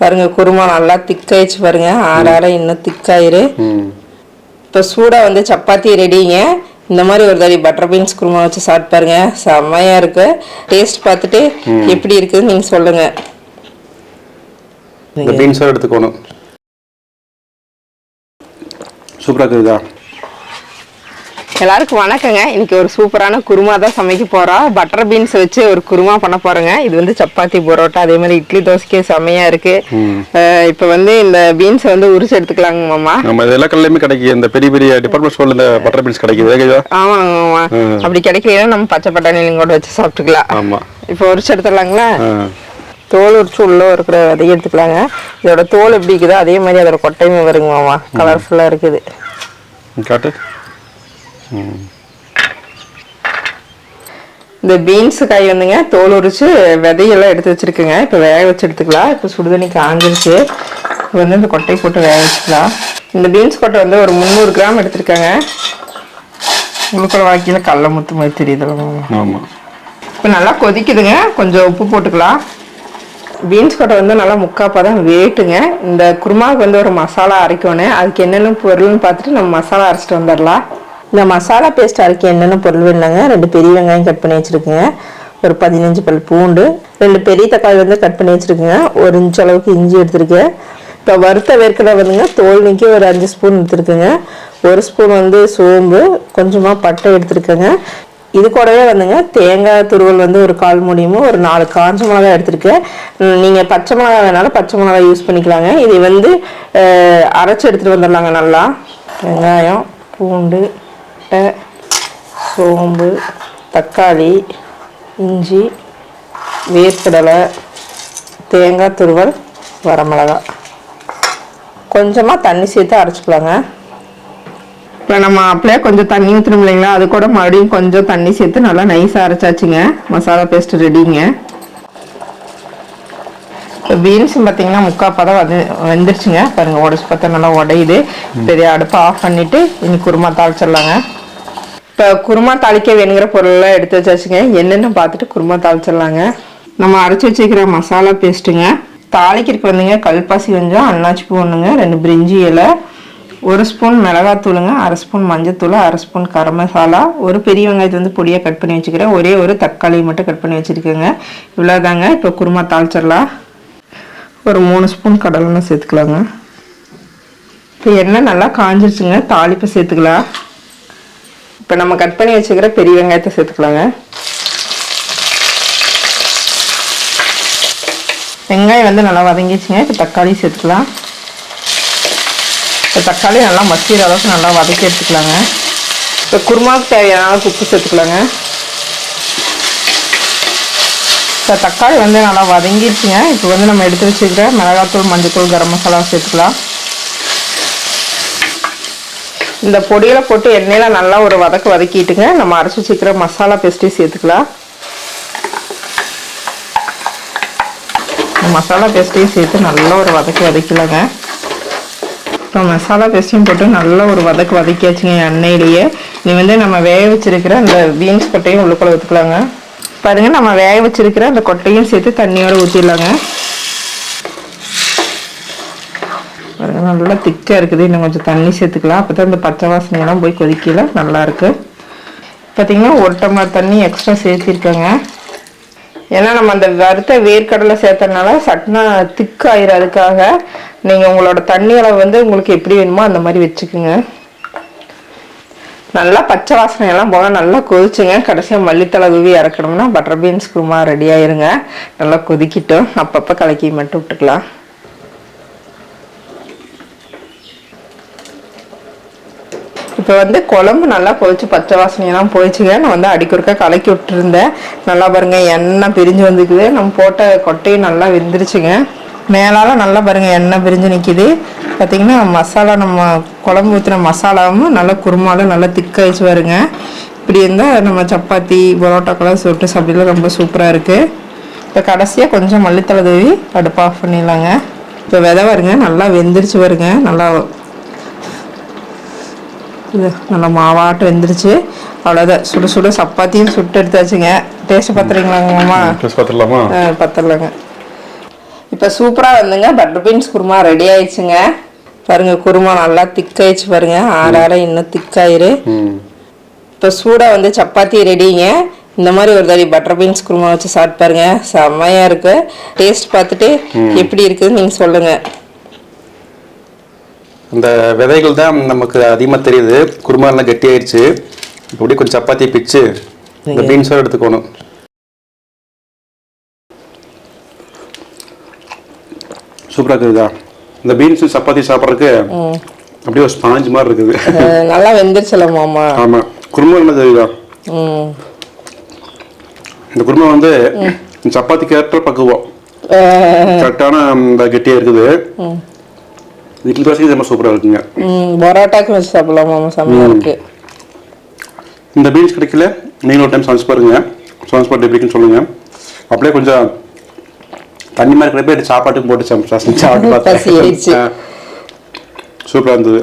பாருங்க குருமா நல்லா திக்காயிடுச்சு பாருங்க. ஆற ஆற இன்னும் திக்காயிரு. இப்போ சூடாக வந்து சப்பாத்தி ரெடிங்க. இந்த மாதிரி ஒரு தடவை பட்டர் பீன்ஸ் குருமா வச்சு சாப்பிட்டு பாருங்க. செம்மையா இருக்கு. டேஸ்ட் பார்த்துட்டு எப்படி இருக்குதுன்னு நீங்க சொல்லுங்க. இந்த பீன்ஸாக எடுத்துக்கணும். சூப்பராக இருக்குதா? எல்லாருக்கும் வணக்கங்க. இன்னைக்கு ஒரு சூப்பரான குருமா தான் சமைக்க போறோம். பட்டர் பீன்ஸ் வச்சு ஒரு குருமா பண்ண போறோங்க. இது வந்து சப்பாத்தி பரோட்டா அதே மாதிரி இட்லி தோசைக்கே செம்மையா இருக்கு. இப்போ வந்து இந்த பீன்ஸை வந்து உரிச்சு எடுத்துக்கலாங்க மாமா. நம்ம எல்லா கடையிலுமே கிடைக்கும் இந்த பெரிய பெரிய டிபார்ட்மெண்ட் ஸ்டோர்ல இந்த பட்டர் பீன்ஸ் கிடைக்குது. ஆமாங்க மாமா. அப்படி கிடைக்கலன்னா நம்ம பச்சை பட்டாணிலையும் கூட வச்சு சாப்பிட்டுக்கலாம். ஆமா. இப்போ உரிச்சு எடுத்துடலாங்களா. தோல் உரிச்சு உள்ள இருக்கிற விதைய எடுத்துக்கலாங்க. இதோட தோல் எப்படி இருக்குதோ அதே மாதிரி அதோட கொட்டையும் வருங்க மாமா. கலர்ஃபுல்லா இருக்குது. காட்டு. இந்த பீன்ஸ் காய் வந்துங்க தோல் உரிச்சு விதையெல்லாம் எடுத்து வச்சிருக்குங்க. இப்போ வேக வச்சு எடுத்துக்கலாம். இப்போ சுடுதண்ணி காஞ்சிருச்சு. இப்போ வந்து இந்த கொட்டையை போட்டு வேக வச்சுக்கலாம். இந்த பீன்ஸ் கொட்டை வந்து ஒரு முந்நூறு கிராம் எடுத்திருக்காங்க. உங்களுக்கு வாக்கியில் கடல முத்து மாதிரி தெரியுதுல்ல மாமா ஆமா. இப்போ நல்லா கொதிக்குதுங்க. கொஞ்சம் உப்பு போட்டுக்கலாம். பீன்ஸ் கொட்டை வந்து நல்லா முக்காப்பா தான் வேட்டுங்க. இந்த குருமாவுக்கு வந்து ஒரு மசாலா அரைக்கணும். அதுக்கு என்னென்ன பொருள்னு பார்த்துட்டு நம்ம மசாலா அரைச்சிட்டு வந்துடலாம். இந்த மசாலா பேஸ்ட் அரைக்க என்னென்ன பொருள் வேணுங்க ரெண்டு பெரிய வெங்காயம் கட் பண்ணி வச்சுருக்குங்க. ஒரு பதினஞ்சு பல் பூண்டு ரெண்டு பெரிய தக்காளி வந்து கட் பண்ணி வச்சுருக்குங்க. ஒரு இன்ச் அளவுக்கு இஞ்சி எடுத்துருக்கேன். இப்போ வறுத்த வேர்க்கடலை வந்துங்க தோல் நீக்கி ஒரு அஞ்சு ஸ்பூன் எடுத்துருக்குங்க. ஒரு ஸ்பூன் வந்து சோம்பு கொஞ்சமாக பட்டை எடுத்துருக்கேங்க. இது கூடவே வந்துங்க தேங்காய் துருவல் வந்து ஒரு கால் முடியுமோ ஒரு நாலு காஞ்ச மிளகாய் எடுத்துருக்கேன். நீங்கள் பச்சை மிளகாய் வேணாலும் பச்சை மிளகாய் யூஸ் பண்ணிக்கலாங்க. இது வந்து அரைச்சி எடுத்துகிட்டு வந்துடலாங்க நல்லா. வெங்காயம் பூண்டு பட்டை, சோம்பு தக்காளி இஞ்சி வேர்க்கடலை தேங்காய் துருவல் வரமிளகாய். கொஞ்சமாக தண்ணி சேர்த்து அரைச்சிக்கலாங்க. இப்போ நம்ம அப்படியே கொஞ்சம் தண்ணி ஊற்றணும் இல்லைங்களா? அது கூட மறுபடியும் கொஞ்சம் தண்ணி சேர்த்து நல்லா நைஸாக அரைச்சாச்சுங்க. மசாலா பேஸ்ட் ரெடிங்க இப்போ பீன்ஸ் பார்த்தீங்கன்னா முக்கால் பதம் வந்து வெந்துருச்சுங்க. பாருங்க உடச்சி பார்த்தா நல்லா உடையுது. பெரிய அடுப்பை ஆஃப் பண்ணிட்டு இனி குருமா தாளிச்சிடலாங்க. இப்போ குருமா தாளிக்க வேணுங்கிற பொருளெல்லாம் எடுத்து வச்சாச்சுங்க. என்னென்னு பார்த்துட்டு குருமா தாளிச்சிடலாங்க. நம்ம அரைச்சி வச்சுக்கிற மசாலா பேஸ்ட்டுங்க தாளிக்கிறதுக்கு வந்துங்க கல்பாசி கொஞ்சம் அன்னாச்சி பூ ஒன்றுங்க ரெண்டு பிரிஞ்சி இலை ஒரு ஸ்பூன் மிளகாத்தூளுங்க அரை ஸ்பூன் மஞ்சத்தூள் அரை ஸ்பூன் கரம் மசாலா ஒரு பெரிய வெங்காயத்தை வந்து பொடியாக கட் பண்ணி வச்சுக்கிறேன். ஒரே ஒரு தக்காளி மட்டும் கட் பண்ணி வச்சுருக்கேங்க. இவ்வளோதாங்க இப்போ குருமா தாளிச்சிடலாம். ஒரு மூணு ஸ்பூன் கடலெண்ணெய் சேர்த்துக்கலாங்க. இப்போ எண்ணெய் நல்லா காஞ்சிருச்சுங்க. தாளிப்பு சேர்த்துக்கலாம். இப்போ நம்ம கட் பண்ணி வச்சுக்கிற பெரிய வெங்காயத்தை சேர்த்துக்கலாங்க. வெங்காயம் வந்து நல்லா வதங்கிச்சுங்க இப்போ தக்காளி சேர்த்துக்கலாம். இப்போ தக்காளி நல்லா மசிக்கிற அளவுக்கு நல்லா வதக்கி எடுத்துக்கலாங்க. இப்போ குருமாவுக்கு தேவையான அளவுக்கு உப்பு சேர்த்துக்கலாங்க. இப்போ தக்காளி வந்து நல்லா வதங்கிடுச்சுங்க. இப்போ வந்து நம்ம எடுத்து வச்சுக்கிற மிளகாத்தூள் மஞ்சத்தூள் கரம் மசாலா சேர்த்துக்கலாம். இந்த பொடியில் போட்டு எண்ணெயில் நல்லா ஒரு வதக்கு வதக்கிட்டுங்க. நம்ம அரைச்சி வச்சுக்கிற மசாலா பேஸ்ட்டையும் சேர்த்துக்கலாம். இந்த மசாலா பேஸ்ட்டையும் சேர்த்து நல்லா ஒரு வதக்கி வதக்கலாங்க. இப்போ மசாலா பேஸ்ட்டையும் போட்டு நல்லா ஒரு வதக்கு வதக்கியாச்சுங்க எண்ணெயிலேயே. நீ வந்து நம்ம வேக வச்சிருக்கிற அந்த பீன்ஸ் கொட்டையும் உள்ளுக்குள்ள ஊற்றுக்கலாங்க பாருங்க நம்ம வேக வச்சிருக்கிற அந்த கொட்டையும் சேர்த்து தண்ணியோட ஊற்றிடலாங்க பாருங்க நல்லா திக்காக இருக்குது. இன்னும் கொஞ்சம் தண்ணி சேர்த்துக்கலாம். அப்போ தான் இந்த பச்சை வாசனையெல்லாம் போய் கொதிக்கல. நல்லா இருக்கு. பார்த்தீங்கன்னா ஒரு டம்ளர் தண்ணி எக்ஸ்ட்ரா சேர்த்திருக்கேங்க. ஏன்னா நம்ம அந்த வறுத்த வேர்க்கடலை சேர்த்தனால சட்னா திக்காயிரும் அதுக்காக. நீங்கள் உங்களோட தண்ணி அளவு வந்து உங்களுக்கு எப்படி வேணுமோ அந்த மாதிரி வச்சுக்குங்க. நல்லா பச்சை வாசனை எல்லாம் போக நல்லா கொதிச்சுங்க. கடைசியாக மல்லித்தலை தூவி இறக்கணும்னா பட்டர் பீன்ஸ் குருமா ரெடி ஆயிருங்க. நல்லா கொதிக்கிட்டோம். அப்பப்போ கலக்கி மட்டும் விட்டுக்கலாம். இப்போ வந்து குழம்பு நல்லா கொதிச்சு பச்சை வாசனையெல்லாம் போயிடுச்சுங்க நான் வந்து அடிக்கொருக்கா கலக்கி விட்டுருந்தேன். நல்லா பாருங்க எண்ணெய் பிரிஞ்சு வந்துக்குது. நம்ம போட்ட கொட்டையும் நல்லா வெந்துருச்சுங்க மேலால் நல்லா பாருங்க எண்ணெய் பிரிஞ்சு நிற்கிது பார்த்தீங்கன்னா மசாலா நம்ம குழம்பு ஊற்றின மசாலாவும் நல்லா குருமாலும் நல்லா திக்காயிச்சு வருங்க இப்படி இருந்தால் நம்ம சப்பாத்தி பரோட்டாக்கெல்லாம் சுட்டு சாப்பிடலாம் ரொம்ப சூப்பராக இருக்குது இப்போ கடைசியாக கொஞ்சம் மல்லித்தலை தூவி அடுப்பு ஆஃப் பண்ணிடலாங்க. இப்போ விதை வருங்க நல்லா வெந்துருச்சு வருங்க நல்லா இது நல்லா மாவாட்டு வெந்துருச்சு. அவ்வளோதான் சுட சுட சப்பாத்தியும் சுட்டு எடுத்தாச்சுங்க. டேஸ்ட் பார்த்துறீங்களாங்க மாமா? டேஸ்ட் பார்த்துடலாமா பத்தரலாங்க. இப்போ சூப்பராக வந்துங்க. பட்டர் பீன்ஸ் குருமா ரெடி ஆயிடுச்சுங்க. பாருங்க குருமா நல்லா திக்காயிடுச்சு பாருங்க. ஆற ஆற இன்னும் திக்காயிரு. இப்போ சூடாக வந்து சப்பாத்தி ரெடிங்க இந்த மாதிரி ஒரு தடவை பட்டர் பீன்ஸ் குருமா வச்சு சாப்பிட்டு பாருங்க. செம்மையா இருக்கு. டேஸ்ட் பார்த்துட்டு எப்படி இருக்குதுன்னு நீங்கள் சொல்லுங்க. அந்த விதைகள் தான் நமக்கு அதிகமாக தெரியுது. குருமா எல்லாம் கெட்டியாயிடுச்சு. இப்போ அப்படியே கொஞ்சம் சப்பாத்தி பிச்சு இந்த பீன்ஸோட எடுத்துக்கணும். சூப்பராக இருக்குதா இந்த பீன்ஸ் சப்பாத்தி சாப்பிட்றதுக்கு அப்படியே ஒரு ஸ்பாஞ்ச் மாதிரி இருக்குது. நல்லா வெந்துருச்சுல மாமா. ஆமாம் குருமா என்ன தெரியுதா? இந்த குருமா வந்து சப்பாத்திக்கு ஏற்ற பக்குவம். கரெக்டான இந்த கெட்டியாக இருக்குது. இட்லி தோசைக்கு ரொம்ப சூப்பராக இருக்குங்க ம் பரோட்டாக்கு வச்சு சாப்பிடலாம் மாமா செம்மையா இருக்கு இந்த பீன்ஸ் கிடைக்கல நீங்களும் ஒரு டைம் சமைச்சு பாருங்க சமைச்சு பார்த்து எப்படின்னு சொல்லுங்க அப்படியே கொஞ்சம் தண்ணி மாதிரி இருக்கிறப்ப சாப்பாட்டுக்கு போட்டு சமைச்சு சாப்பிட்டு சூப்பராக இருந்தது